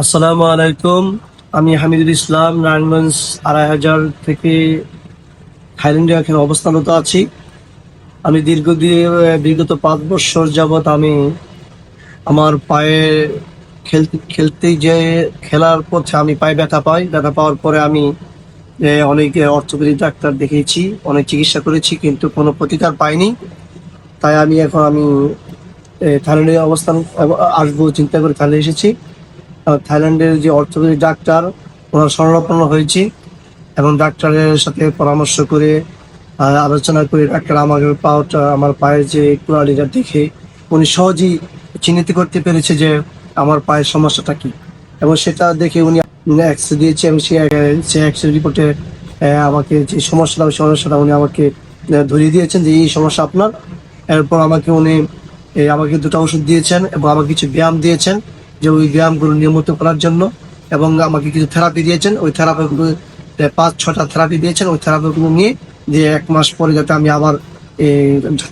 আসসালামু আলাইকুম। আমি হামিদুল ইসলাম, নারায়ণগঞ্জ, আড়াই হাজার থেকে থাইল্যান্ডে এখানে অবস্থানরত আছি। আমি দীর্ঘদিন, বিগত পাঁচ বছর যাবৎ আমি আমার পায়ে খেলতে খেলতে যে খেলার পথে আমি পায়ে ব্যথা পাই, ব্যথা পাওয়ার পরে আমি অনেক অর্থোপেডিক ডাক্তার দেখিয়েছি, অনেক চিকিৎসা করেছি, কিন্তু কোনো প্রতিকার পাইনি। তাই আমি এখন আমি থাইল্যান্ডে অবস্থান আসব, চিন্তা করে থাইল্যান্ডে এসেছি। থাইল্যান্ডের যে অর্থোপেডিক ডাক্তার, ওনার শরণাপন্ন হয়েছি এবং ডাক্তারের সাথে পরামর্শ করে আলোচনা করে ডাক্তার আমাকে পাওয়াটা আমার পায়ের যে কুড়ালিটা দেখে উনি সহজেই চিহ্নিত করতে পেরেছে যে আমার পায়ের সমস্যাটা কি। এবং সেটা দেখে উনি এক্স দিয়েছে এবং সে সে এক্স রিপোর্টে আমাকে যে সমস্যাটা, ওই সমস্যাটা উনি আমাকে ধরিয়ে দিয়েছেন যে এই সমস্যা আপনার। এরপর আমাকে উনি আমাকে দুটো ওষুধ দিয়েছেন এবং আমাকে কিছু ব্যায়াম দিয়েছেন। যে ওই ব্যায়ামগুলো নিয়মিত করার জন্য এবং আমাকে কিছু থেরাপি দিয়েছেন, ওই থেরাপিগুলো পাঁচ, ছটা থেরাপি দিয়েছেন, ওই থেরাপিগুলো নিয়ে যে এক মাস পরে যাতে আমি আবার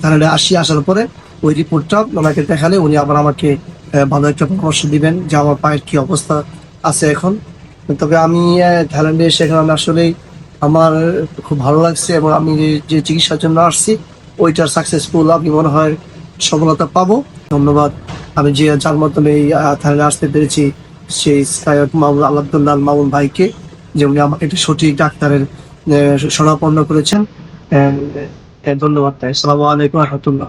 থানাডে আসি আসার পরে ওই রিপোর্টটা ওনাকে দেখালে উনি আবার আমাকে ভালো একটা পরামর্শ দিবেন যে আমার পায়ের কি অবস্থা আছে এখন। তবে আমি থাইল্যান্ডে এসে এখন আমি আসলেই আমার খুব ভালো লাগছে এবং আমি যে চিকিৎসার জন্য আসছি, ওইটার সাকসেসফুল আমি মনে হয় সফলতা পাবো। ধন্যবাদ। আমি যে যার মাধ্যমে এই থানায় আসতে পেরেছি, সেই সায়দ মামুন আলাদুল্লাহ মামুন ভাইকে, যে উনি আমাকে একটা সঠিক ডাক্তারের শরণাপন্ন করেছেন। ধন্যবাদ, তাই। আসসালামু আলাইকুম রহমতুল্লাহ।